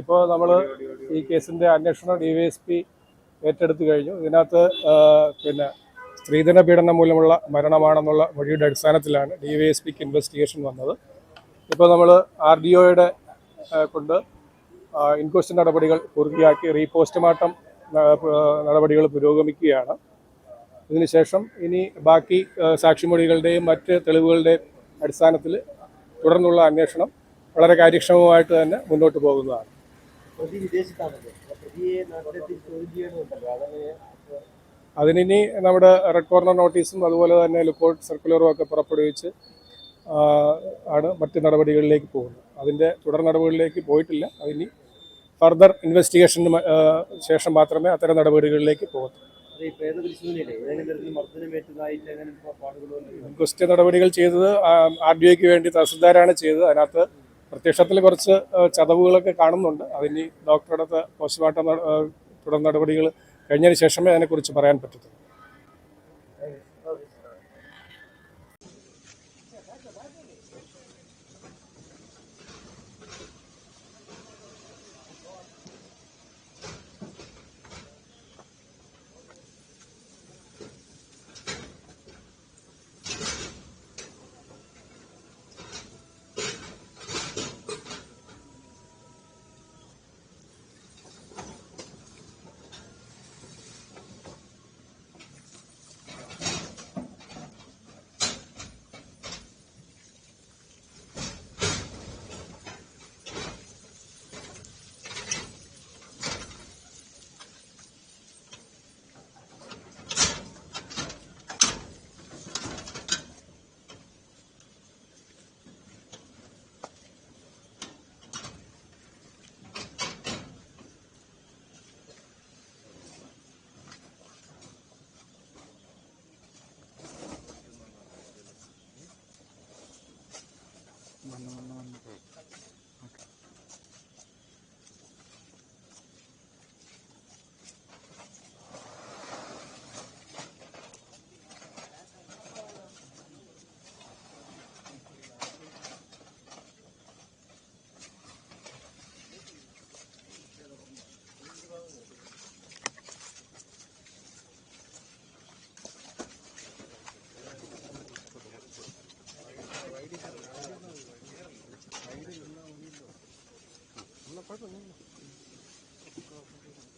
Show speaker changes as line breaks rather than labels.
ഇപ്പോൾ നമ്മൾ ഈ കേസിന്റെ അന്വേഷണം ഡി വൈ എസ് പി ഏറ്റെടുത്തു കഴിഞ്ഞു. ഇതിനകത്ത് പിന്നെ സ്ത്രീധന പീഡനം മൂലമുള്ള മരണമാണെന്നുള്ള മൊഴിയുടെ അടിസ്ഥാനത്തിലാണ് ഡി വൈ എസ് പിക്ക് ഇൻവെസ്റ്റിഗേഷൻ വന്നത്. ഇപ്പോൾ നമ്മൾ ആർ ഡി ഒയുടെ കൊണ്ട് ഇൻക്വസ്റ്റ് നടപടികൾ പൂർത്തിയാക്കി റീപോസ്റ്റ്മോർട്ടം നടപടികൾ പുരോഗമിക്കുകയാണ്. ഇതിനുശേഷം ഇനി ബാക്കി സാക്ഷിമൊഴികളുടെയും മറ്റ് തെളിവുകളുടെയും അടിസ്ഥാനത്തിൽ തുടർന്നുള്ള അന്വേഷണം വളരെ കാര്യക്ഷമമായിട്ട് തന്നെ മുന്നോട്ട് പോകുന്നതാണ്.
പ്രതി വിദേശത്താണല്ലോ അപ്പൊ പ്രതിയെ നാട്ടിലെത്തി ചോദ്യം ചെയ്യണമുണ്ടല്ലോ. അതങ്ങനെ
അതിനി നമ്മുടെ റെഡ് കോർണർ നോട്ടീസും അതുപോലെ തന്നെ ലുക്കൗട്ട് സർക്കുലറും ഒക്കെ പുറപ്പെടുവിച്ച് ആണ് മറ്റ് നടപടികളിലേക്ക് പോകുന്നത്. അതിന്റെ തുടർ നടപടികളിലേക്ക് പോയിട്ടില്ല. അതിനി ഫർദർ ഇൻവെസ്റ്റിഗേഷന് ശേഷം മാത്രമേ അത്തരം നടപടികളിലേക്ക്
പോകത്തുള്ളൂ.
ക്വസ്റ്റ്യൻ നടപടികൾ ചെയ്തത് ആർ ഡി ഒക്ക് വേണ്ടി തഹസിൽദാരാണ് ചെയ്തത്. അതിനകത്ത് പ്രത്യക്ഷത്തിൽ കുറച്ച് ചതവുകളൊക്കെ കാണുന്നുണ്ട്. അതിന് ഡോക്ടറുടെ അടുത്ത് പോസ്റ്റ്മോർട്ടം തുടർ നടപടികൾ കഴിഞ്ഞതിന് ശേഷമേ അതിനെക്കുറിച്ച് പറയാൻ പറ്റത്തുള്ളൂ.
ননন্দ 不是那个哥我